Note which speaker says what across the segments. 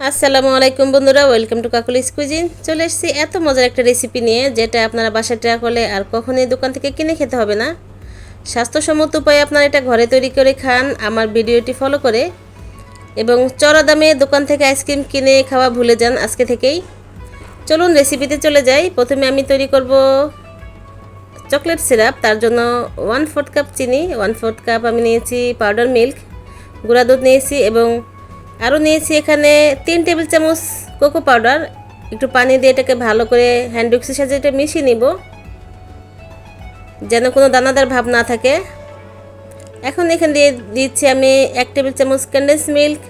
Speaker 1: আসসালামু আলাইকুম বন্ধুরা ওয়েলকাম টু কাকুলিস কুজিন চলে এসেছি এত মজার একটা রেসিপি নিয়ে, যেটা আপনারা বাসায় ট্রাই করলে আর কখনোই দোকান থেকে কিনে খেতে হবে না। স্বাস্থ্যসম্মত উপায়ে আপনারা এটা ঘরে তৈরি করে খান, আমার ভিডিওটি ফলো করে। এবং চড়া দামে দোকান থেকে আইসক্রিম কিনে খাওয়া ভুলে যান আজকে থেকেই। চলুন রেসিপিতে চলে যাই। প্রথমে আমি তৈরি করব চকলেট সিরাপ তার জন্য ওয়ান ফোর্থ কাপ চিনি ওয়ান ফোর্থ কাপ আমি নিয়েছি পাউডার মিল্ক গুঁড়া দুধ নিয়েছি এবং আরও নিয়েছি এখানে তিন টেবিল চামচ কোকো পাউডার। একটু পানি দিয়ে এটাকে ভালো করে হ্যান্ড সাথে এটা মিশিয়ে নিব, যেন কোনো দানাদার ভাব না থাকে। এখন এখানে দিয়ে দিচ্ছি আমি এক টেবিল চামচ কন্ডেন্স মিল্ক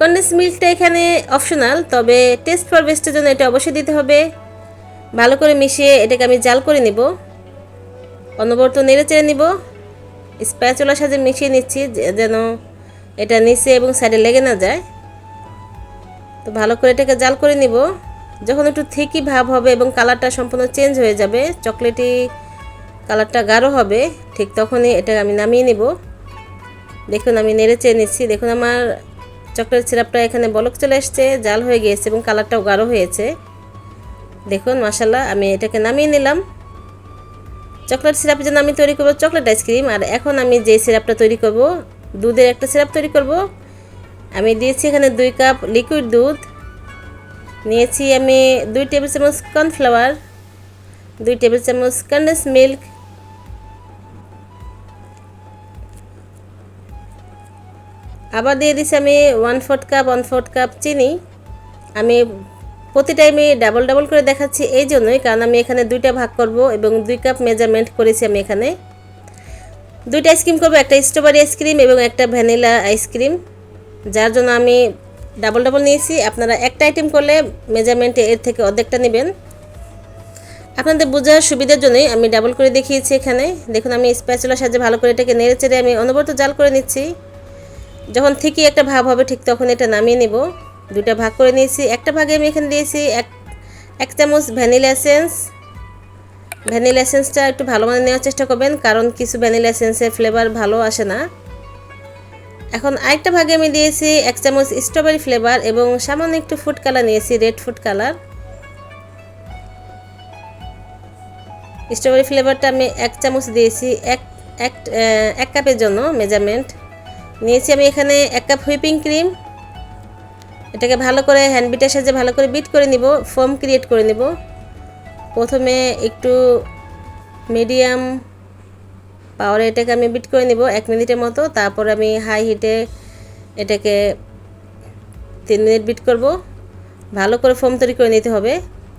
Speaker 1: কন্ডেন্স মিল্কটা এখানে অপশনাল তবে টেস্ট ফর বেস্টের জন্য এটা অবশ্যই দিতে হবে। ভালো করে মিশিয়ে এটাকে আমি জাল করে নিব। অনবরত নেড়ে চেড়ে নিব। স্প্যাচুলার সাথে মিশিয়ে নিচ্ছি যেন এটা নিচে এবং সাইডে লেগে না যায়। তো ভালো করে এটাকে জাল করে নিব। যখন একটু থিকি ভাব হবে এবং কালারটা সম্পূর্ণ চেঞ্জ হয়ে যাবে চকলেটি কালারটা গাঢ় হবে, ঠিক তখনই এটা আমি নামিয়ে নিব। দেখুন আমি নেড়ে চেয়ে নিচ্ছি। দেখুন আমার চকলেট সিরাপটা এখানে বলক চলে এসছে, জাল হয়ে গিয়েছে এবং কালারটাও গাঢ় হয়েছে। দেখুন মাসাল্লাহ আমি এটাকে নামিয়ে নিলাম। চকলেট সিরাপের জন্য আমি তৈরি করব চকলেট আইসক্রিম আর এখন আমি যে সিরাপটা তৈরি করব দুধের একটা সিরাপ তৈরি করব। আমি দিয়েছি এখানে দুই কাপ লিকুইড দুধ। নিয়েছি আমি দুই টেবিল চামচ কর্নফ্লাওয়ার দুই টেবিল চামচ কন্ডেন্স মিল্ক আবার দিয়ে দিছি আমি one fourth cup one fourth cup চিনি। আমি প্রতি টাইমে ডাবল ডাবল করে দেখাচ্ছি এই জন্যই, কারণ আমি এখানে দুইটা ভাগ করব এবং দুই কাপ মেজারমেন্ট করেছি আমি এখানে। দুইটা আইসক্রিম করব, একটা স্ট্রবেরি আইসক্রিম এবং একটা ভ্যানিলা আইসক্রিম। যার জন্য আমি ডাবল ডাবল নিয়েছি। আপনারা একটা আইটেম করলে মেজারমেন্টে এর থেকে অর্ধেকটা নেবেন। আপনাদের বোঝার সুবিধার জন্যই আমি ডাবল করে দেখিয়েছি এখানে। দেখুন, আমি স্প্যাচুলার সাহায্যে ভালো করে এটাকে নেড়ে চেড়ে আমি অনবরত জাল করে নিচ্ছি। যখন ঠিকই একটা ভাব হবে, ঠিক তখন এটা নামিয়ে নেব। দুটা ভাগ করে নিয়েছি। একটা ভাগে আমি এখানে দিয়েছি এক এক চামচ ভ্যানিলা এসেন্স। ভ্যানিলা এসেন্সটা একটু ভালো মানে নেওয়ার চেষ্টা করবেন, কারণ কিছু ভ্যানিলা এসেন্সের ফ্লেভার ভালো আসে না। এখন আরেকটা ভাগে আমি দিয়েছি এক চামচ স্ট্রবেরি ফ্লেভার এবং সামান্য একটু ফুড কালার নিয়েছি রেড ফুড কালার স্ট্রবেরি ফ্লেভারটা আমি এক চামচ দিয়েছি, এক এক এক কাপের জন্য মেজারমেন্ট নিয়েছি আমি এখানে এক কাপ হুইপিং ক্রিম এটাকে ভালো করে হ্যান্ড বিটের সাহায্যে ভালো করে বিট করে নিব ফোম ক্রিয়েট করে নিব। প্রথমে একটু মিডিয়াম পাওয়ারে এটাকে আমি বিট করে নিব এক মিনিটের মতো। তারপর আমি হাই হিটে এটাকে তিন মিনিট বিট করব। ভালো করে ফোম তৈরি করে নিতে হবে।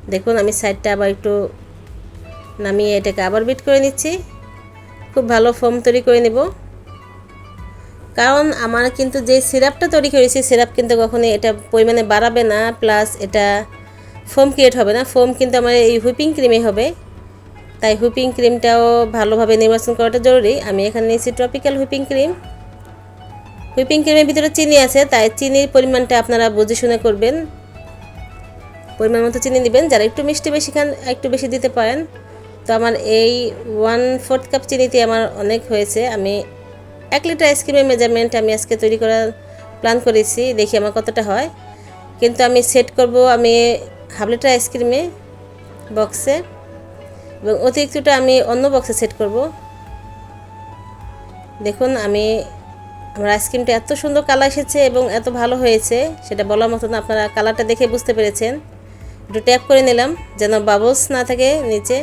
Speaker 1: দেখুন, আমি সাইডটা আবার একটু নামিয়ে এটাকে আবার বিট করে নিচ্ছি। খুব ভালো ফোম তৈরি করে নেব। কারণ আমার কিন্তু যে সিরাপটা তৈরি করেছি সিরাপ কিন্তু কখনোই এটা পরিমাণে বাড়াবে না। প্লাস এটা ফোম ক্রিয়েট হবে না। ফোম কিন্তু আমার এই হুইপিং ক্রিমে হবে। তাই হুইপিং ক্রিমটাও ভালোভাবে নির্বাচন করাটা জরুরি। আমি এখানে নিয়েছি ট্রপিক্যাল হুইপিং ক্রিম হুইপিং ক্রিমের ভিতরে চিনি আছে, তাই চিনির পরিমাণটা আপনারা বুঝে শুনে করবেন। পরিমাণ মতো চিনি দিবেন। যারা একটু মিষ্টি বেশি খান, একটু বেশি দিতে পারেন। তো আমার এই ওয়ান ফোর্থ কাপ চিনিতে আমার অনেক হয়েছে। আমি এক লিটার আইসক্রিমের মেজারমেন্ট আমি আজকে তৈরি করার প্ল্যান করেছি। দেখি আমার কতটা হয়। কিন্তু আমি সেট করব, আমি হাফ আইসক্রিমে বক্সে এবং অতিরিক্তটা আমি অন্য বক্সে সেট করব। দেখুন, আমি আমার আইসক্রিমটা এত সুন্দর কালার এসেছে এবং এত ভালো হয়েছে, সেটা বলার মতন আপনারা কালারটা দেখে বুঝতে পেরেছেন। একটু ট্যাপ করে নিলাম, যেন বাবলস না থাকে নিচে।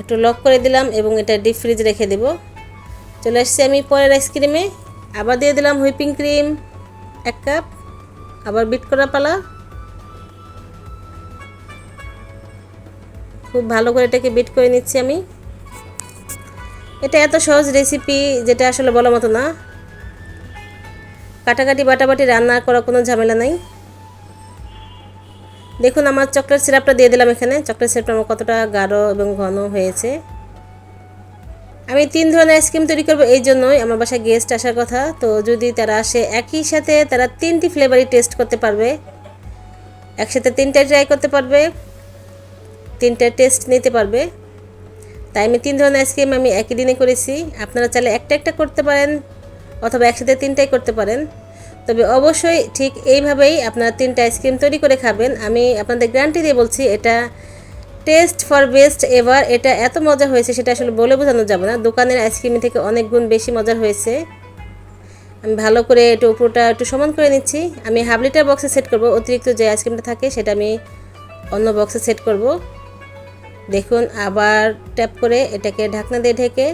Speaker 1: একটু লক করে দিলাম এবং এটা ডিপ ফ্রিজ রেখে দেব। চলে আসছি আমি পরের আইসক্রিমে। আবার দিয়ে দিলাম হুইপিং ক্রিম এক কাপ আবার বিট করা পালা। খুব ভালো করে এটাকে বিট করে নিচ্ছি আমি। এটা এত সহজ রেসিপি যেটা আসলে বলার মতো না। কাটাকাটি বাটাবাটি রান্না করার কোনো ঝামেলা নাই। দেখুন আমার চকলেট সিরাপটা দিয়ে দিলাম এখানে। চকলেট সিরাপটা আমার কতটা গাঢ় এবং ঘন হয়েছে। আমি তিন ধরনের আইসক্রিম তৈরি করব এই জন্যই। আমার বাসায় গেস্ট আসার কথা। তো যদি তারা আসে একই সাথে তারা তিনটি ফ্লেভারই টেস্ট করতে পারবে। একসাথে তিনটাই ট্রাই করতে পারবে। তিনটা টেস্ট নিতে পারবে। তাই আমি তিন ধরনের আইসক্রিম আমি একই দিনে করেছি। আপনারা চাইলে একটা একটা করতে পারেন অথবা একসাথে তিনটাই করতে পারেন। তবে অবশ্যই ঠিক এইভাবেই আপনারা তিনটা আইসক্রিম তৈরি করে খাবেন। আমি আপনাদের গ্যারান্টি দিয়ে বলছি, এটা টেস্ট ফর বেস্ট এভার এটা এত মজা হয়েছে সেটা আসলে বলে বোঝানো যাবে না। দোকানের আইসক্রিম থেকে অনেক গুণ বেশি মজার হয়েছে। আমি ভালো করে একটু উপরটা একটু সমান করে নিচ্ছি। আমি হাফ লিটার বক্সে সেট করব, অতিরিক্ত যে আইসক্রিমটা থাকে সেটা আমি অন্য বক্সে সেট করব। দেখুন, আবার ট্যাপ করে এটাকে ঢাকনা দিয়ে ঢেকে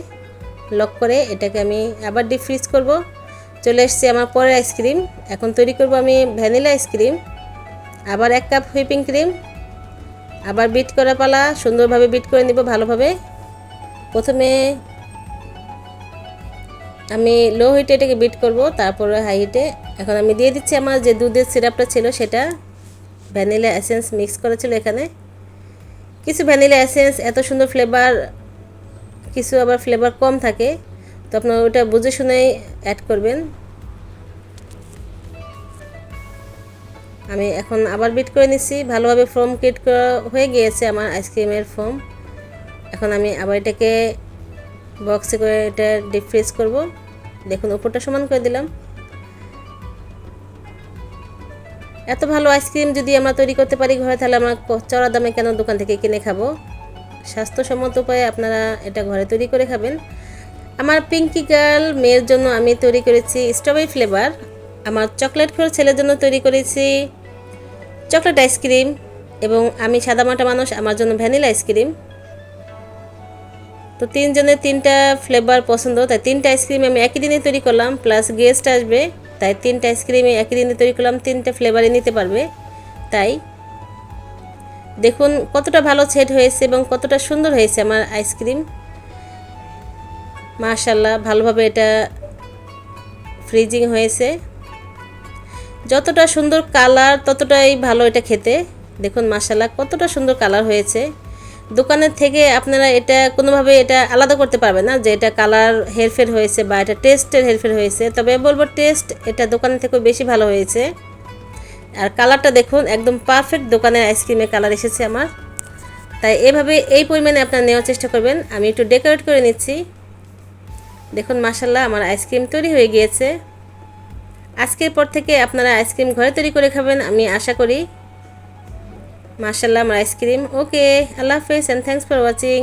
Speaker 1: লক করে এটাকে আমি আবার ডিপ ফ্রিজ করব। চলে এসছে আমার পরের আইসক্রিম এখন তৈরি করব আমি ভ্যানিলা আইসক্রিম আবার এক কাপ হুইপিং ক্রিম আবার বিট করা পালা, সুন্দরভাবে বিট করে নিব ভালোভাবে। প্রথমে আমি লো হিটে এটাকে বিট করব, তারপরে হাই হিটে এখন আমি দিয়ে দিচ্ছি আমার যে দুধের সিরাপটা ছিল সেটা। ভ্যানিলা এসেন্স মিক্স করা ছিল এখানে। কিছু ভ্যানিলা এসেন্স, এত সুন্দর ফ্লেভার কিছু আবার ফ্লেভার কম থাকে। তো আপনার ওটা বুঝে শুনেই অ্যাড করবেন। আমি এখন আবার বিট করে নিচ্ছি। ভালোভাবে ফোম কিট করা হয়ে গিয়েছে আমার আইসক্রিমের ফোম এখন আমি আবার এটাকে বক্সে করে এটা ডিপ ফ্রিজ করব। দেখুন, উপরটা সমান করে দিলাম। এত ভালো আইসক্রিম যদি আমরা তৈরি করতে পারি ঘরে, তাহলে আমরা চড়া দামে কেন দোকান থেকে কিনে খাব? স্বাস্থ্যসম্মত উপায়ে আপনারা এটা ঘরে তৈরি করে খাবেন। আমার পিঙ্কি গার্ল মেয়ের জন্য আমি তৈরি করেছি স্ট্রবেরি ফ্লেভার। আমার চকলেট ফ্লোর ছেলের জন্য তৈরি করেছি চকলেট আইসক্রিম এবং আমি সাদামাটা মানুষ, আমার জন্য ভ্যানিলা আইসক্রিম। তো তিনজনের তিনটা ফ্লেভার পছন্দ, তাই তিনটা আইসক্রিম আমি একই দিনে তৈরি করলাম, প্লাস গেস্ট আসবে। তাই তিনটা আইসক্রিম একই দিনে তৈরি করলাম, তিনটা ফ্লেভারই নিতে পারবে। তাই দেখুন কতটা ভালো সেট হয়েছে এবং কতটা সুন্দর হয়েছে আমার আইসক্রিম। মাশাল্লাহ ভালোভাবে এটা ফ্রিজিং হয়েছে। যতটা সুন্দর কালার ততটাই ভালো এটা খেতে। দেখুন মাশাল্লাহ কতটা সুন্দর কালার হয়েছে। দোকানের থেকে আপনারা এটা কোনোভাবে এটা আলাদা করতে পারবেন না যে এটা কালার হেরফের হয়েছে বা এটা টেস্টের হেরফের হয়েছে। তবে বলব টেস্ট এটা দোকানের থেকেও বেশি ভালো হয়েছে। আর কালারটা দেখুন, একদম পারফেক্ট দোকানের আইসক্রিমের কালার এসেছে আমার। তাই এভাবে এই পরিমাণে আপনারা নেওয়ার চেষ্টা করবেন। আমি একটু ডেকোরেট করে নিচ্ছি। দেখুন মাসাল্লাহ আমার আইসক্রিম তৈরি হয়ে গিয়েছে। আজকের পর থেকে আপনারা আইসক্রিম ঘরে তৈরি করে খাবেন, আমি আশা করি। মাসাল্লাহ আমার আইসক্রিম ওকে আল্লাহ হাফেজ অ্যান্ড থ্যাংকস ফর ওয়াচিং